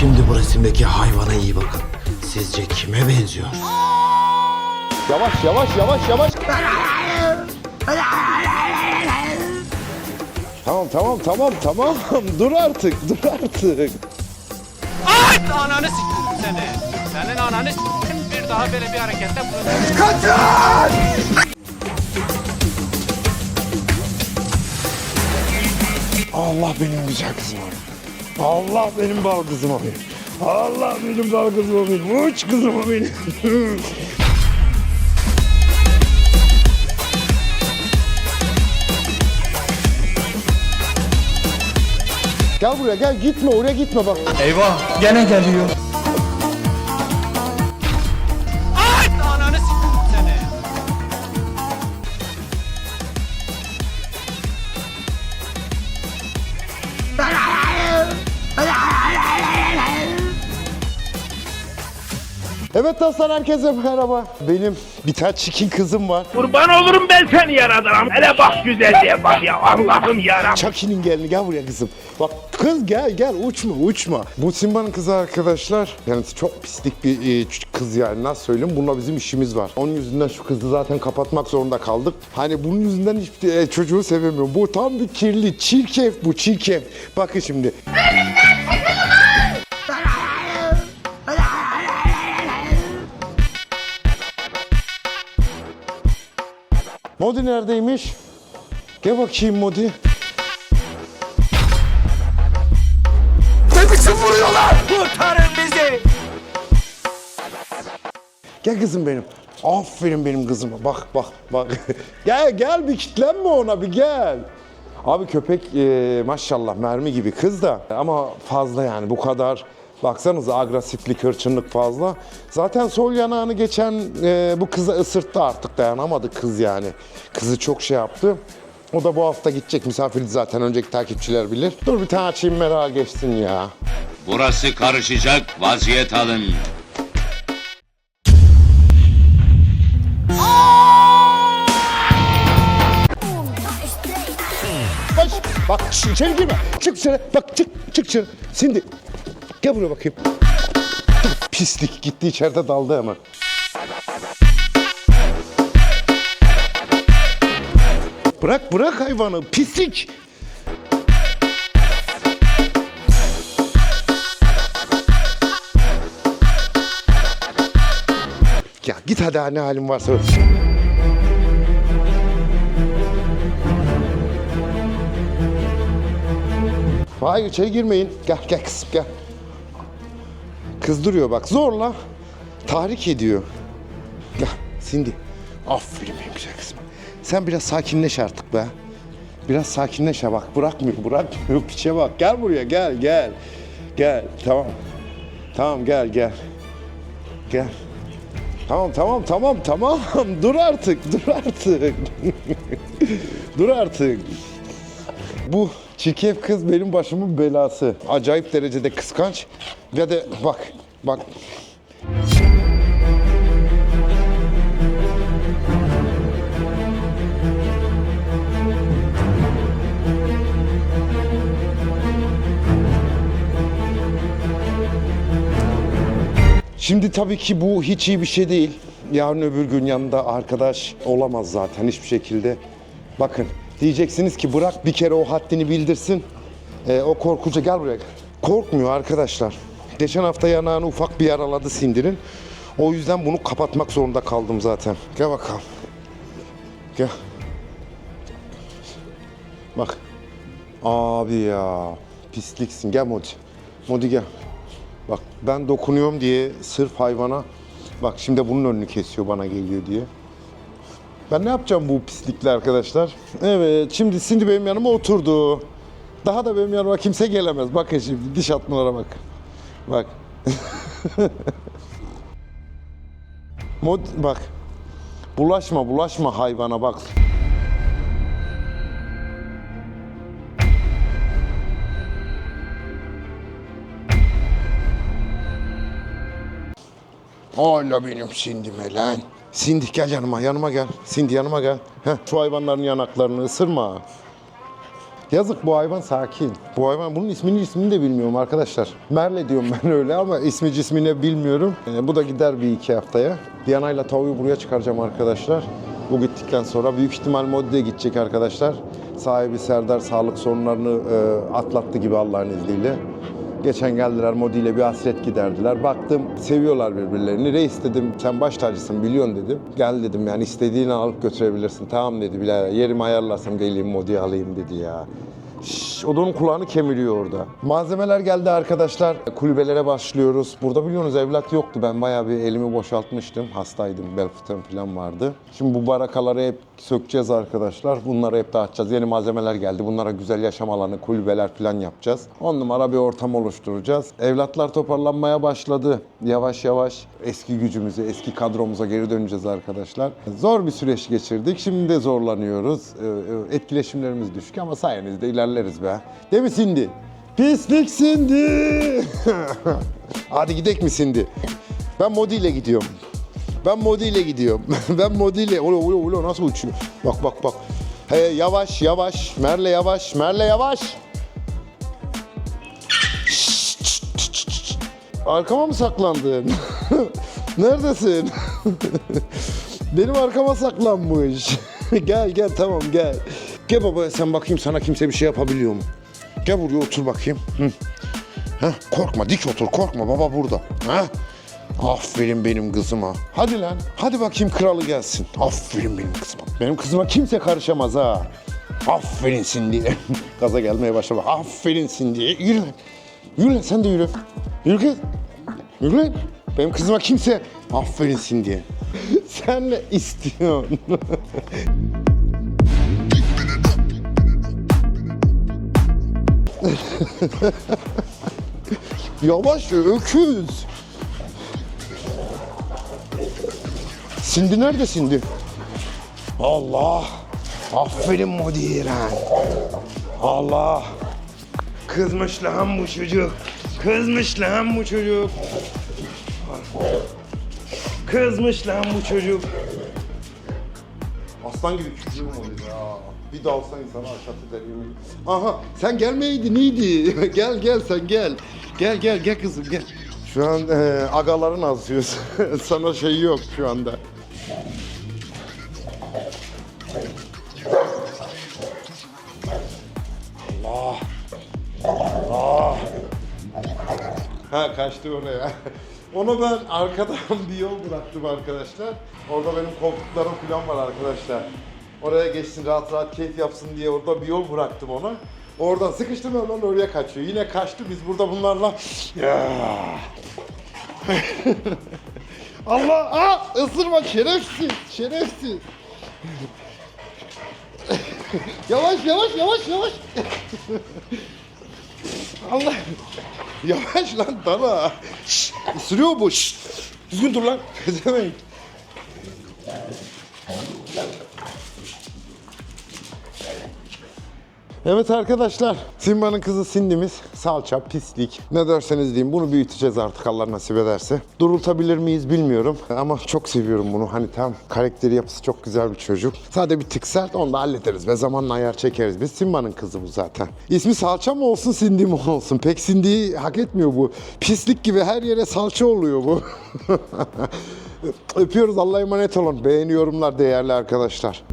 Şimdi bu resimdeki hayvana iyi bakın. Sizce kime benziyor? Yavaş yavaş yavaş yavaş. Tamam tamam tamam tamam. dur artık dur artık. Ay ananı s**tim seni. Senin ananı s**tim bir daha böyle bir harekette bulunmayacağım. Allah benim güzel benim. Allah benim bal kızıma benim. Allah benim bal kızıma benim. Uç kızıma benim. gel buraya gel gitme oraya gitme bak. Eyvah gene geliyor. Evet dostlar herkese merhaba. Benim bir tane çikin kızım var. Kurban olurum ben seni yaradanım. Hele bak güzelliğe bak ya Allah'ım yarabbim. Chucky'nin gelini gel buraya kızım. Bak kız gel gel uçma uçma. Bu Simba'nın kızı arkadaşlar. Yani çok pislik bir e, kız yani nasıl söyleyeyim. Bununla bizim işimiz var. Onun yüzünden şu kızı zaten kapatmak zorunda kaldık. Hani bunun yüzünden hiçbir e, çocuğu sevemiyorum. Bu tam bir kirli çirkef bu çirkef. Bakın şimdi. Modi neredeymiş? Gel bakayım Modi. Kurtarın bizi. Gel kızım benim. Aferin benim kızıma. Bak bak bak. gel gel bir kitlenme ona bir gel. Abi köpek e, maşallah mermi gibi kız da ama fazla yani bu kadar baksanıza agresiflik, hırçınlık fazla. Zaten sol yanağını geçen e, bu kıza ısırttı artık dayanamadı kız yani. Kızı çok şey yaptı. O da bu hafta gidecek misafirdi zaten önceki takipçiler bilir. Dur bir tane açayım merak geçsin ya. Burası karışacak, vaziyet alın. Bak şş, içeri girme. Çık dışarı. Bak çık çık dışarı. Şimdi gel buraya bakayım. Pislik gitti içeride daldı hemen. Bırak bırak hayvanı pislik. Ya git hadi ne halin varsa. Hayır içeri girmeyin. Gel gel kızım gel. Kızdırıyor bak zorla. Tahrik ediyor. Gel Cindy. Aferin benim güzel kızım. Sen biraz sakinleş artık be. Biraz sakinleş ha bak bırakmıyor bırakmıyor piçe bak. Gel buraya gel gel. Gel tamam. Tamam gel gel. Gel. Tamam tamam tamam tamam. dur artık dur artık. dur artık. Bu çirkef kız benim başımın belası. Acayip derecede kıskanç. Ve de bak, bak. Şimdi tabii ki bu hiç iyi bir şey değil. Yarın öbür gün yanında arkadaş olamaz zaten hiçbir şekilde. Bakın diyeceksiniz ki bırak bir kere o haddini bildirsin. Ee, o korkuca gel buraya. Korkmuyor arkadaşlar. Geçen hafta yanağını ufak bir yaraladı sindirin. O yüzden bunu kapatmak zorunda kaldım zaten. Gel bakalım. Gel. Bak. Abi ya. Pisliksin. Gel Modi. Modi gel. Bak ben dokunuyorum diye sırf hayvana bak şimdi bunun önünü kesiyor bana geliyor diye. Ben ne yapacağım bu pislikle arkadaşlar? Evet şimdi Cindy benim yanıma oturdu. Daha da benim yanıma kimse gelemez. Bakın şimdi diş atmalara bak. Bak. Mod bak. Bulaşma bulaşma hayvana bak. Hala benim Cindy'me lan. Cindy gel yanıma, yanıma gel. Cindy yanıma gel. Heh, şu hayvanların yanaklarını ısırma. Yazık bu hayvan sakin. Bu hayvan bunun ismini ismini de bilmiyorum arkadaşlar. Merle diyorum ben öyle ama ismi cismini bilmiyorum. Ee, bu da gider bir iki haftaya. Diyana'yla tavuğu buraya çıkaracağım arkadaşlar. Bu gittikten sonra büyük ihtimal Modi'de gidecek arkadaşlar. Sahibi Serdar sağlık sorunlarını e, atlattı gibi Allah'ın izniyle. Geçen geldiler Modi ile bir hasret giderdiler. Baktım seviyorlar birbirlerini. Reis dedim sen baş tacısın biliyorsun dedim. Gel dedim yani istediğini alıp götürebilirsin. Tamam dedi birader yerimi ayarlasam geleyim Modi'yi alayım dedi ya. Şşş, o kulağını kemiriyor orada. Malzemeler geldi arkadaşlar. Kulübelere başlıyoruz. Burada biliyorsunuz evlat yoktu. Ben bayağı bir elimi boşaltmıştım. Hastaydım. Bel fıtığım falan vardı. Şimdi bu barakaları hep sökeceğiz arkadaşlar. Bunları hep dağıtacağız. Yeni malzemeler geldi. Bunlara güzel yaşam alanı, kulübeler falan yapacağız. On numara bir ortam oluşturacağız. Evlatlar toparlanmaya başladı. Yavaş yavaş eski gücümüze, eski kadromuza geri döneceğiz arkadaşlar. Zor bir süreç geçirdik. Şimdi de zorlanıyoruz. Ee, Etkileşimlerimiz düşük ama sayenizde ilerleriz be. Değil mi Cindy? Pislik Cindy! Hadi gidek mi Cindy? Ben Modi ile gidiyorum. Ben Modi ile gidiyorum. ben Modi ile. Olo olo olo nasıl uçuyor? Bak bak bak. He yavaş yavaş. Merle yavaş. Merle yavaş. Arkama mı saklandın? Neredesin? Benim arkama saklanmış. gel gel tamam gel. Gel baba sen bakayım sana kimse bir şey yapabiliyor mu? Gel buraya otur bakayım. Hı. Heh, korkma dik otur korkma baba burada. Ha? Aferin benim kızıma. Hadi lan hadi bakayım kralı gelsin. Aferin benim kızıma. Benim kızıma kimse karışamaz ha. Aferin Cindy. Gaza gelmeye başladı. Aferin Cindy. Yürü lan. Yürü lan sen de yürü. Yürü kız. Yürü lan. Benim kızıma kimse... Aferin Cindy. sen ne istiyorsun? Yavaş öküz. Sindi nerede Sindi? Allah. Aferin Mudiren. Allah. Kızmış lan bu çocuk. Kızmış lan bu çocuk. Kızmış lan bu çocuk. Aslan gibi çocuğum oluyor ya. Bir dalsa insana aşatı der yemin. Aha sen gelmeydin iyiydi. gel gel sen gel. Gel gel gel kızım gel. Şu an e, agaların azıyor. Sana şey yok şu anda. Allah. Allah. Ha kaçtı oraya. Onu ben arkadan bir yol bıraktım arkadaşlar. Orada benim koltuklarım falan var arkadaşlar. Oraya geçsin rahat rahat keyif yapsın diye orada bir yol bıraktım ona. Oradan sıkıştım hemen oraya kaçıyor. Yine kaçtı biz burada bunlarla. Allah! Aa! Isırma şerefsiz! Şerefsiz! yavaş yavaş yavaş yavaş! Allah! Yavaş lan dana! Isırıyor bu! Düzgün dur lan! Pezevenk! Evet arkadaşlar, Simba'nın kızı Sindimiz salça, pislik. Ne derseniz deyin bunu büyüteceğiz artık Allah nasip ederse. Durultabilir miyiz bilmiyorum ama çok seviyorum bunu. Hani tam karakteri yapısı çok güzel bir çocuk. Sadece bir tık sert onu da hallederiz ve zamanla ayar çekeriz. Biz Simba'nın kızı bu zaten. İsmi salça mı olsun Sindi mi olsun? Pek Sindi'yi hak etmiyor bu. Pislik gibi her yere salça oluyor bu. Öpüyoruz Allah'a emanet olun. Beğeni yorumlar değerli arkadaşlar.